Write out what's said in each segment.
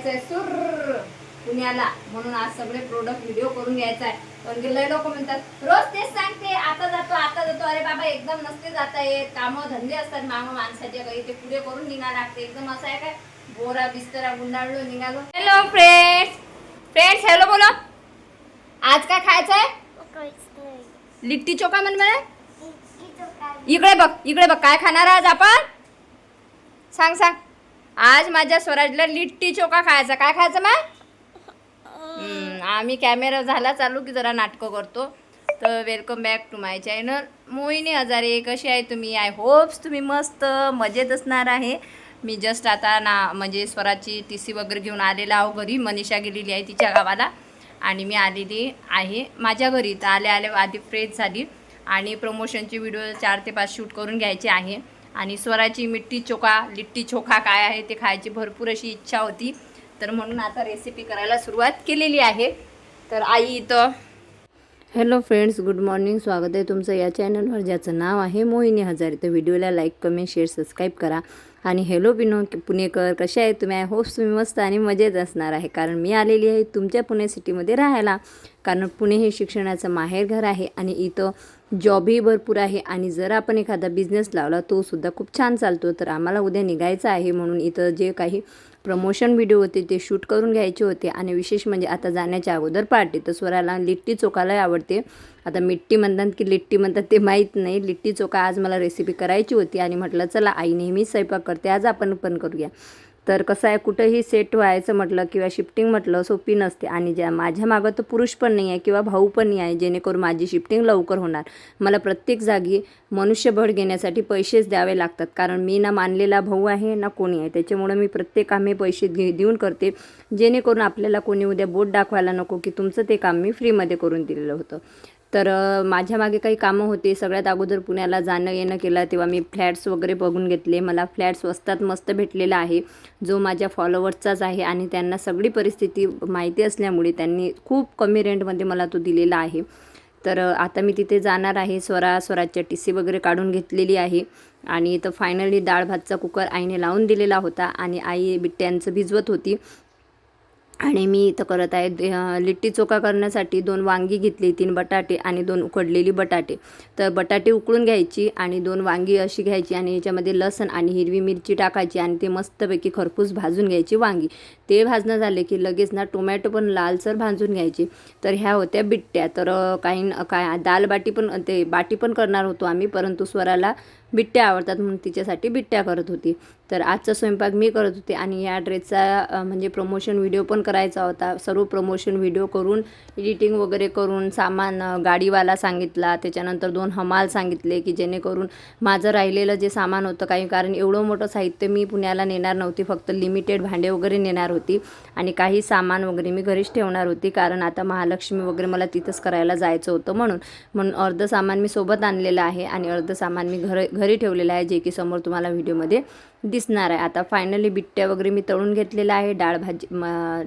यायचं आहे सुर! पुण्याला. म्हणून आज सगळे प्रोडक्ट व्हिडिओ करून घ्यायचा आहे पण लय लोक म्हणतात रोज तेच सांगते आता जातो आता जातो. अरे बाबा एकदम नसते जाता येत. कामं धंदे असतात मामा माणसाचे काही. ते पुढे करून निघा लागते. एकदम असं आहे काय? बोरा बिस्तरा गुंडाळलो निघालो. हॅलो फ्रेंड्स फ्रेंड्स हॅलो बोला. आज काय खायचं आहे लिट्टी चोखा म्हण इकडे बघ इकडे बघ. काय खाणार आज आपण? सांग सांग. आज माझ्या स्वराजला लिट्टी चोखा खायचा. काय खायचं मग? हम्म, आम्ही कॅमेरा झाला चालू की जरा नाटकं करतो. तर welcome back to my channel Mohini Hazare कशी आहे तुम्ही? आय होप्स तुम्ही मस्त मजेत असणार आहे. मी जस्ट आता ना म्हणजे स्वराची टी सी वगैरे घेऊन आलेला आहो घरी. मनीषा गेलेली आहे तिच्या गावाला. आणि मी आलेली आहे माझ्या घरी. तर आले आले आधी फ्रेश झाली. आणि प्रमोशनची व्हिडिओ चार ते पाच शूट करून घ्यायची आहे. आणि स्वराची मिट्टी चोखा लिट्टी चोखा काय आहे ते खायची भरपूर अशी इच्छा होती. तर म्हणून आता रेसिपी करायला सुरुवात केलेली आहे. तर आई इथं हॅलो फ्रेंड्स गुड मॉर्निंग स्वागत आहे तुमचं या चॅनलवर ज्याचं नाव आहे मोहिनी हजारे. तर व्हिडिओला लाईक कमेंट शेअर सबस्क्राईब करा. आणि हॅलो बिनो पुणेकर कसे आहे तुम्ही? आय होप्स तुम्ही मस्त आणि मजेत असणार आहे. कारण मी आलेली आहे तुमच्या पुणे सिटीमध्ये राहायला. कारण पुणे हे शिक्षणाचं माहेरघर आहे आणि इथं जॉबही भरपूर आहे आणि जर आपण एखादा बिझनेस लावला तो सुद्धा खूप छान चालतो. तर आम्हाला उद्या निघायचं आहे म्हणून इथं जे काही प्रमोशन व्हिडिओ होते ते शूट करून घ्यायचे होते. आणि विशेष म्हणजे आता जाण्याच्या अगोदर पार्टी तर स्वराला लिट्टी चोखालाही आवडते. आता मिट्टी म्हणतात की लिट्टी म्हणतात ते माहीत नाही. लिट्टी चोखा आज मला रेसिपी करायची होती आणि म्हटलं चला आई नेहमीच स्वयंपाक करते. आज आपण पण करूया. तर कसं आहे कुठंही सेट व्हायचं म्हटलं किंवा शिफ्टिंग म्हटलं सोपी नसते. आणि ज्या माझ्या मागं तर पुरुष पण नाही आहे किंवा भाऊ पण नाही आहे जेणेकरून माझी शिफ्टिंग लवकर होणार. मला प्रत्येक जागी मनुष्यबळ घेण्यासाठी पैसेच द्यावे लागतात. कारण मी ना मानलेला भाऊ आहे ना कोणी आहे. त्याच्यामुळं मी प्रत्येक कामे पैसे घे देऊन करते. जेणेकरून आपल्याला कोणी उद्या बोट दाखवायला नको की तुमचं ते काम मी फ्रीमध्ये करून दिलेलं होतं. तर माझ्या मागे काही कामं होते. सगळ्यात अगोदर पुण्याला जाणं येणं केलं. तेव्हा मी फ्लॅट्स वगैरे बघून घेतले. मला फ्लॅट स्वस्तात मस्त भेटलेला आहे. जो माझ्या फॉलोवर्सचाच आहे आणि त्यांना सगळी परिस्थिती माहिती असल्यामुळे त्यांनी खूप कमी रेंटमध्ये मला तो दिलेला आहे. तर आता मी तिथे जाणार आहे. स्वरा स्वराजच्या टी सी वगैरे काढून घेतलेली आहे. आणि इथं फायनली डाळ भातचा कुकर आईने लावून दिलेला होता. आणि आई बिट्ट्यांचं भिजवत होती. आणि मी इथं करत आहे दे- लिट्टी चोखा करण्यासाठी दोन वांगी घेतली तीन बटाटे आणि दोन उकडलेली बटाटे. तर बटाटे उकळून घ्यायची आणि दोन वांगी अशी घ्यायची आणि याच्यामध्ये लसण आणि हिरवी मिरची टाकायची आणि ते मस्तपैकी खरपूस भाजून घ्यायची वांगी. ते भाजणं झाले की लगेच ना टोमॅटो पण लालसर भाजून घ्यायची. तर ह्या होत्या बिट्ट्या. तर काही न- काय दाल बाटी पण ते बाटी पण करणार होतो आम्ही परंतु स्वराला बिट्ट्या आवडतात म्हणून तिच्यासाठी बिट्ट्या करत होती. तर आजचा स्वयंपाक मी करत होते आणि या ड्रेसचा म्हणजे प्रमोशन व्हिडिओ पण करायचा होता. सर्व प्रमोशन व्हिडिओ करून एडिटिंग वगैरे करून सामान गाडीवाला सांगितला. त्याच्यानंतर दोन हमाल सांगितले की जेणेकरून माझं राहिलेलं जे सामान होतं काही कारण एवढं मोठं साहित्य मी पुण्याला नेणार नव्हती. फक्त लिमिटेड भांडे वगैरे नेणार होती आणि काही सामान वगैरे मी घरीच ठेवणार होती कारण आता महालक्ष्मी वगैरे मला तिथंच करायला जायचं होतं म्हणून. म्हणून अर्ध सामान मी सोबत आणलेलं आहे आणि अर्ध सामान मी घर घरी ठेवलेलं आहे जे की समोर तुम्हाला व्हिडिओमध्ये दिसणार आहे. आता फायनली बिट्ट्या वगैरे मी तळून घेतलेल्या आहे. डाळ भाजी म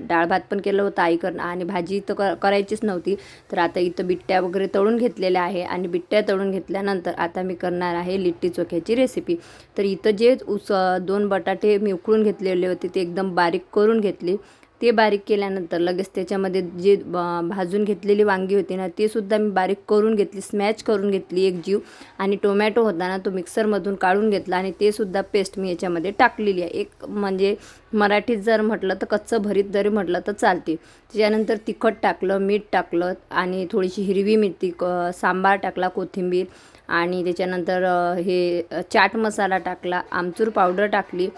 डाळ भात पण केलं होतं आई करणं आणि भाजी तर क करायचीच नव्हती. तर आता इथं बिट्ट्या वगैरे तळून घेतलेल्या आहे आणि बिट्ट्या तळून घेतल्यानंतर आता मी करणार आहे लिट्टी चोख्याची रेसिपी तर इथं जे उस दोन बटाटे मी उकळून घेतलेले होते ते एकदम बारीक करून घेतले. ते बारीक केल्यानंतर लगेच त्याच्यामध्ये जे भाजून घेतलेली वांगी होती ना ती सुद्धा मी बारीक करून घेतली स्मॅच करून घेतली एक जीव. आणि टोमॅटो होता ना तो मिक्सरमधून काढून घेतला आणि ते सुद्धा पेस्ट मी याच्यामध्ये टाकलेली आहे. एक म्हणजे मराठीत जर म्हटलं तर कच्चं भरीत जरी म्हटलं तर चालते. त्याच्यानंतर तिखट टाकलं मीठ टाकलं आणि थोडीशी हिरवी मिरची क सांबार टाकला कोथिंबीर आणि त्याच्यानंतर हे चाट मसाला टाकला आमचूर पावडर टाकली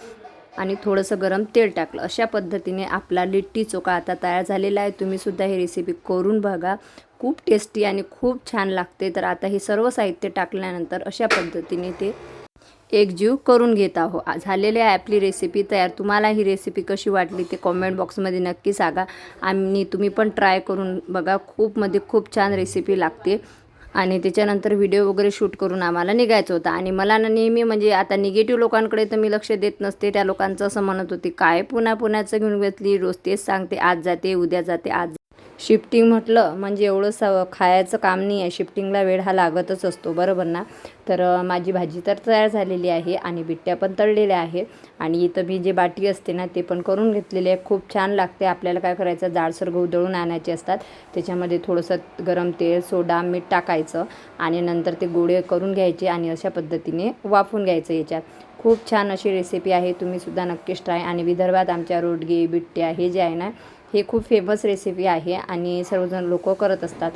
आणि थोडंसं गरम तेल टाकलं. अशा पद्धतीने आपला लिट्टी चोखा आता तयार झालेला आहे. तुम्हीसुद्धा ही रेसिपी करून बघा. खूप टेस्टी आणि खूप छान लागते. तर आता हे सर्व साहित्य टाकल्यानंतर अशा पद्धतीने ते एकजीव करून घेत आहो. झालेले झालेली आहे आपली रेसिपी तयार. तुम्हाला ही रेसिपी कशी वाटली ते कॉमेंट बॉक्समध्ये नक्की सांगा. आणि तुम्ही पण ट्राय करून बघा. खूपमध्ये खूप छान रेसिपी लागते. आणि त्याच्यानंतर व्हिडिओ वगैरे शूट करून आम्हाला निघायचं होतं. आणि मला ना नेहमी म्हणजे आता निगेटिव्ह लोकांकडे तर मी लक्ष देत नसते. त्या लोकांचं असं म्हणत होती काय पुन्हा पुण्याचं घेऊन घेतली रोज तेच सांगते आज जाते उद्या जाते आज शिफ्टिंग म्हटलं म्हणजे एवढं स खायचं काम नाही आहे. शिफ्टिंगला वेळ हा लागतच असतो. बरोबर ना? तर माझी भाजी तर तयार झालेली आहे आणि बिट्ट्या पण तळलेल्या आहेत आणि इथं मी जे बाटी असते ना ते पण करून घेतलेली आहे. खूप छान लागते. आपल्याला काय करायचं? जाडसर गहू दळून आणायचे असतात. त्याच्यामध्ये थोडंसं गरम तेल सोडा मीठ टाकायचं आणि नंतर ते गोळे करून घ्यायचे आणि अशा पद्धतीने वाफून घ्यायचं याच्यात. खूप छान अशी रेसिपी आहे. तुम्ही सुद्धा नक्कीच ट्राय आणि विदर्भात आमच्या रोडगे बिट्ट्या हे जे आहे ना हे खूप फेमस रेसिपी आहे आणि सर्वजण लोक करत असतात.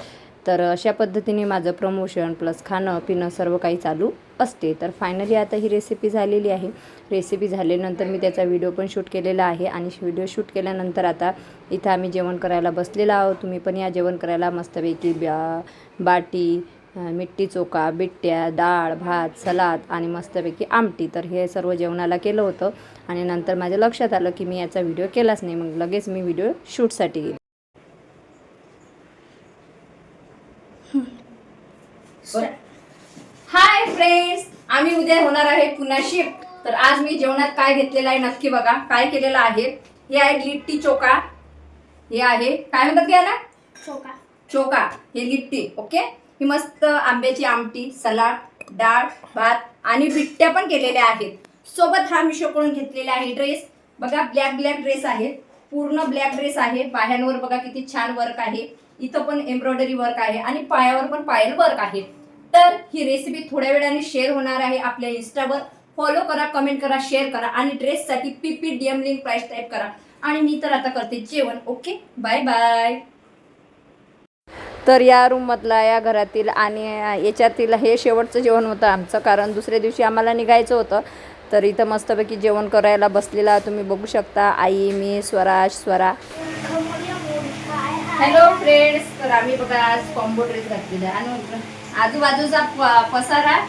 तर अशा पद्धतीने माझं प्रमोशन प्लस खाणं पिणं सर्व काही चालू असते. तर फायनली आता ही रेसिपी झालेली आहे. रेसिपी झाल्यानंतर मी त्याचा व्हिडिओ पण शूट केलेला आहे आणि व्हिडिओ शूट केल्यानंतर आता इथं आम्ही जेवण करायला बसलेलो आहोत. तुम्ही पण या जेवण करायला मस्तपैकी ब्या बाटी मिट्टी चोका बिट्ट्या डाळ भात सलाद आणि मस्तपैकी आमटी. तर हे सर्व जेवणाला केलं होतं आणि नंतर माझ्या लक्षात आलं की मी याचा व्हिडिओ केलाच नाही. मग लगेच मी व्हिडिओ शूटसाठी गेले. हाय फ्रेंड्स आम्ही उद्या होणार आहे पुन्हा शिफ्ट तर आज मी जेवणात काय घेतलेलं आहे नक्की बघा. काय केलेलं आहे? हे आहे लिट्टी चोका हे आहे काय म्हणतात याला? चोका चोका हे लिट्टी ओके ही मस्त आंब्याची आमटी सलाड डाळ भात आणि बिट्ट्या पण केलेल्या आहेत. सोबत हा मिशोकडून घेतलेला आहे ड्रेस. बघा ब्लॅक ब्लॅक ड्रेस आहे. पूर्ण ब्लॅक ड्रेस आहे. पायांवर बघा किती छान वर्क आहे. इथं पण एम्ब्रॉयडरी वर्क आहे आणि पायावर पण पायल वर्क आहे. तर ही रेसिपी थोड्या वेळाने शेअर होणार आहे आपल्या इन्स्टावर फॉलो करा कमेंट करा शेअर करा आणि ड्रेससाठी P P D M link price type करा. आणि मी तर आता करते जेवण. ओके बाय बाय तर या रूममधला या घरातील आणि याच्यातील हे शेवटचं जेवण होतं आमचं. कारण दुसऱ्या दिवशी आम्हाला निघायचं होतं. तर इथं मस्तपैकी जेवण करायला बसलेला तुम्ही बघू शकता. आई मी स्वराज स्वरा. हॅलो फ्रेंड्स तर आम्ही बघा आज कॉम्बो ड्रेस घातलेला आहे. आणि आजूबाजूचा प- पसारा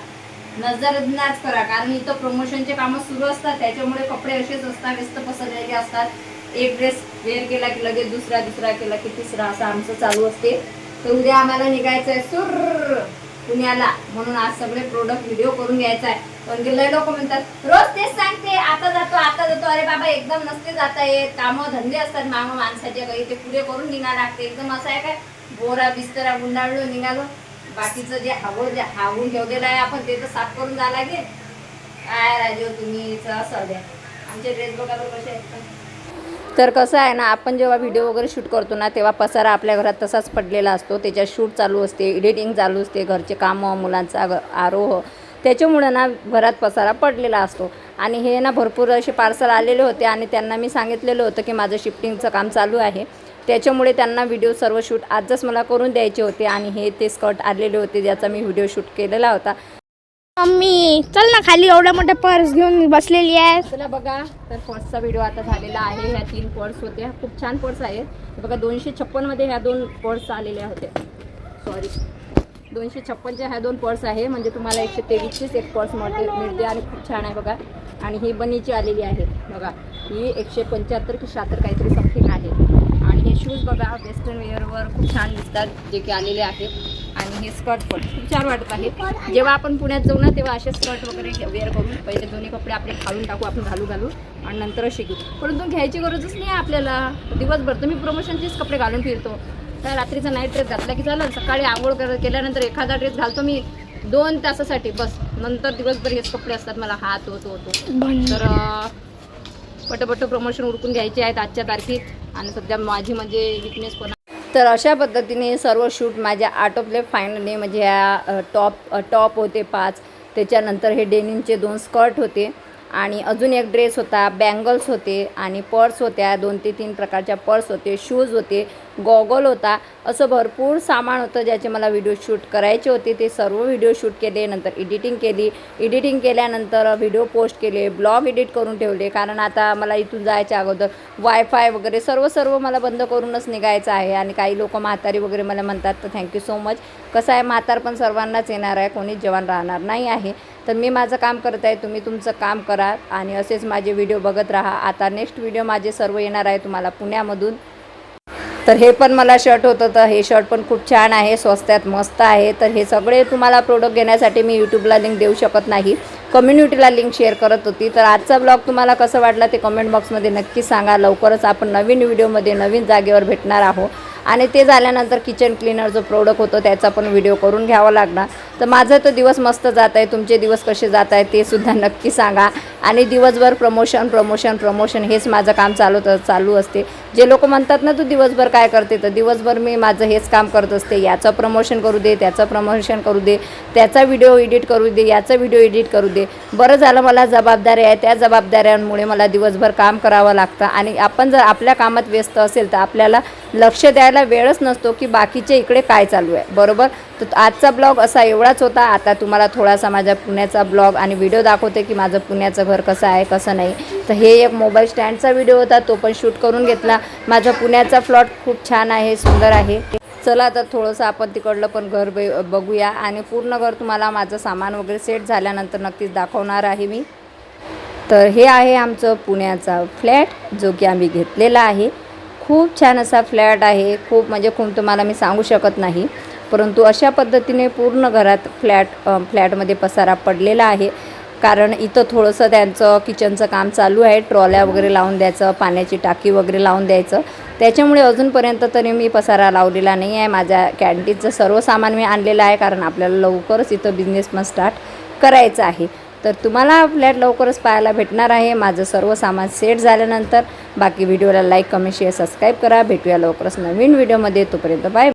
नजरअंदाज करा. कारण इथं प्रमोशनचे कामं सुरू असतात. त्याच्यामुळे कपडे असेच असतात व्यस्त पसरलेले असतात. एक ड्रेस वेअर केला की लगेच दुसरा दुसरा केला की तिसरा असं आमचं चालू असते. तर उद्या आम्हाला निघायचं आहे सुर! पुण्याला. म्हणून आज सगळे प्रोडक्ट व्हिडिओ करून घ्यायचा आहे पण गेले लोक म्हणतात रोज तेच सांगते आता जातो आता जातो. अरे बाबा एकदम नसते जाता येत. कामं धंदे असतात मामा माणसाचे काही ते पुढे करून निघा लागते. एकदम असं आहे काय? बोरा बिस्तरा गुंडाळलो निघालो. बाकीचं जे हवं जे हावून ठेवलेलं आहे आपण ते तर साफ करून जा लागेल. काय राजू तुम्ही असं द्या. आमचे ड्रेस बघा बरोबर कसे आहेत. तर. कसं आहे ना आपण जेव्हा व्हिडिओ वगैरे शूट करतो ना तेव्हा पसारा आपल्या घरात तसाच पडलेला असतो. त्याच्यात शूट चालू असते एडिटिंग चालू असते घरचे कामं मुलांचा ग- आरोह. त्याच्यामुळं ना घरात पसारा पडलेला असतो. आणि हे ना भरपूर असे पार्सल आलेले होते आणि त्यांना मी सांगितलेलं होतं की माझं शिफ्टिंगचं काम चालू आहे. त्याच्यामुळे त्यांना व्हिडिओ सर्व शूट आजच मला करून द्यायचे होते आणि हे ते स्कर्ट आलेले होते ज्याचा मी व्हिडिओ शूट केलेला होता. मम्मी चल ना खाली एवढा मोठा पर्स घेऊन बसलेली आहे. चला बघा तर पर्सचा व्हिडिओ आता झालेला आहे. ह्या तीन पर्स होत्या खूप छान पर्स आहेत बघा दोनशे छप्पनमध्ये ह्या दोन पर्स आलेल्या होत्या. सॉरी दोनशे छप्पनच्या ह्या दोन पर्स आहे. म्हणजे तुम्हाला एकशे तेवीसचीच एक पर्स मिळते मिळते आणि खूप छान आहे बघा. आणि ही बनीची आलेली आहे. बघा ही एकशे पंच्याहत्तर की शहात्तर काहीतरी समथिंग आहे. आणि हे शूज बघा वेस्टर्न वेअरवर खूप छान दिसतात जे की आलेले आहेत. हे स्कर्ट पण खूप छान वाटत आहे. जेव्हा आपण पुण्यात जाऊ ना तेव्हा असे स्कर्ट वगैरे वेअर करून पहिले दोन्ही कपडे आपले खालून टाकू आपण घालू घालू आणि नंतर शिकू परंतु घ्यायची गरजच नाही आपल्याला. दिवसभर तर मी प्रमोशनचेच कपडे घालून फिरतो. तर रात्रीचा नाईट ड्रेस घातला की चालेल सकाळी आंघोळ केल्यानंतर एखादा ड्रेस घालतो मी दोन तासासाठी बस. नंतर दिवसभर हेच कपडे असतात मला हा तो तो तो. तर पटपट प्रमोशन उरकून घ्यायचे आहेत आजच्या तारखेत. आणि सध्या माझी म्हणजे विकनेस पण तर अशा पद्धतीने सर्व शूट माझ्या आटोपले फायनली म्हणजे ह्या टॉप टॉप होते पाच. त्याच्यानंतर हे डेनिमचे दोन स्कर्ट होते. आणि अजून एक ड्रेस होता बँगल्स होते आणि पर्स होत्या दोन ते तीन प्रकारच्या पर्स होते शूज होते गॉगल होता. असं भरपूर सामान होतं ज्याचे मला व्हिडिओ शूट करायचे होते. ते सर्व व्हिडिओ शूट केले नंतर एडिटिंग केली. एडिटिंग केल्यानंतर व्हिडिओ पोस्ट केले ब्लॉग एडिट करून ठेवले. कारण आता मला इथून जायच्या अगोदर वायफाय वगैरे सर्व सर्व मला बंद करूनच निघायचं आहे. आणि काही लोक म्हातारी वगैरे मला म्हणतात तर थँक्यू सो मच कसं आहे म्हातार पण सर्वांनाच येणार आहे. कोणीच जवान राहणार नाही आहे. तर मी माझं काम करत आहे तुम्ही तुमचं काम करा आणि असेच माझे व्हिडिओ बघत राहा. आता नेक्स्ट व्हिडिओ माझे सर्व येणार आहे तुम्हाला पुण्यामधून. तर हे पण मला शर्ट होतं तर हे शर्ट पण खूप छान आहे स्वस्तात मस्त आहे. तर हे सगळे तुम्हाला प्रोडक्ट घेण्यासाठी मी यूट्यूबला लिंक देऊ शकत नाही. कम्युनिटीला लिंक शेअर करत होती. तर आजचा ब्लॉग तुम्हाला कसं वाटला ते कमेंट बॉक्समध्ये नक्की सांगा. लवकरच आपण नवीन व्हिडिओमध्ये नवीन जागेवर भेटणार आहोत. आणि ते झाल्यानंतर किचन क्लीनर जो प्रोडक्ट होतो त्याचा पण व्हिडिओ करून घ्यावा लागणार. तर माझा तो दिवस मस्त जात आहे तुमचे दिवस कसे जात आहे ते सुद्धा नक्की सांगा. आणि दिवसभर प्रमोशन प्रमोशन प्रमोशन हेच माझं काम चालू चालू असते. जे लोक म्हणतात ना तू दिवसभर काय करते? तर दिवसभर मी माझं हेच काम करत असते. याचं प्रमोशन करू दे त्याचं प्रमोशन करू दे त्याचा व्हिडिओ एडिट करू दे याचा व्हिडिओ एडिट करू दे. बरं झालं मला जबाबदारी आहे त्या जबाबदाऱ्यांमुळे मला दिवसभर काम करावं लागतं. आणि आपण जर आपल्या कामात व्यस्त असेल तर आपल्याला लक्ष द्यायला वेळच नसतो की बाकीचे इकडे काय चालू आहे. बरोबर? तर आजचा ब्लॉग असा एवढाच होता. आता तुम्हाला थोडासा माझ्या पुण्याचा ब्लॉग आणि व्हिडिओ दाखवते की माझं पुण्याचं घर कसं आहे कसं नाही. तर हे एक मोबाईल स्टँडचा व्हिडिओ होता तो पण शूट करून घेतला. माझा पुण्याचा फ्लॉट खूप छान आहे सुंदर आहे. चला तर थोडंसं आपण तिकडलं पण घर बघूया. आणि पूर्ण घर तुम्हाला माझं सामान वगैरे सेट झाल्यानंतर नक्कीच दाखवणार आहे मी. तर हे आहे आमचं पुण्याचा फ्लॅट जो की आम्ही घेतलेला आहे. खूप छान असा फ्लॅट आहे. खूप म्हणजे खूप तुम्हाला मी सांगू शकत नाही. परंतु अशा पद्धतीने पूर्ण घरात फ्लॅट फ्लॅटमध्ये पसारा पडलेला आहे. कारण इथं थोडंसं त्यांचं किचनचं काम चालू आहे. ट्रॉल्या वगैरे लावून द्यायचं पाण्याची टाकी वगैरे लावून द्यायचं. त्याच्यामुळे अजूनपर्यंत तरी मी पसारा लावलेला नाही आहे. माझ्या कॅन्टीनचं सर्व सामान मी आणलेलं आहे. कारण आपल्याला लवकरच इथं बिझनेस पण स्टार्ट करायचं आहे. तर तुम्हाला फ्लॅट लवकरच पाहायला भेटणार आहे. माझं सर्व सामान सेट झाल्यानंतर बाकी व्हिडिओला लाईक कमेंट शेअर सबस्क्राईब करा. भेटूया लवकरच नवीन व्हिडिओमध्ये. तोपर्यंत बाय.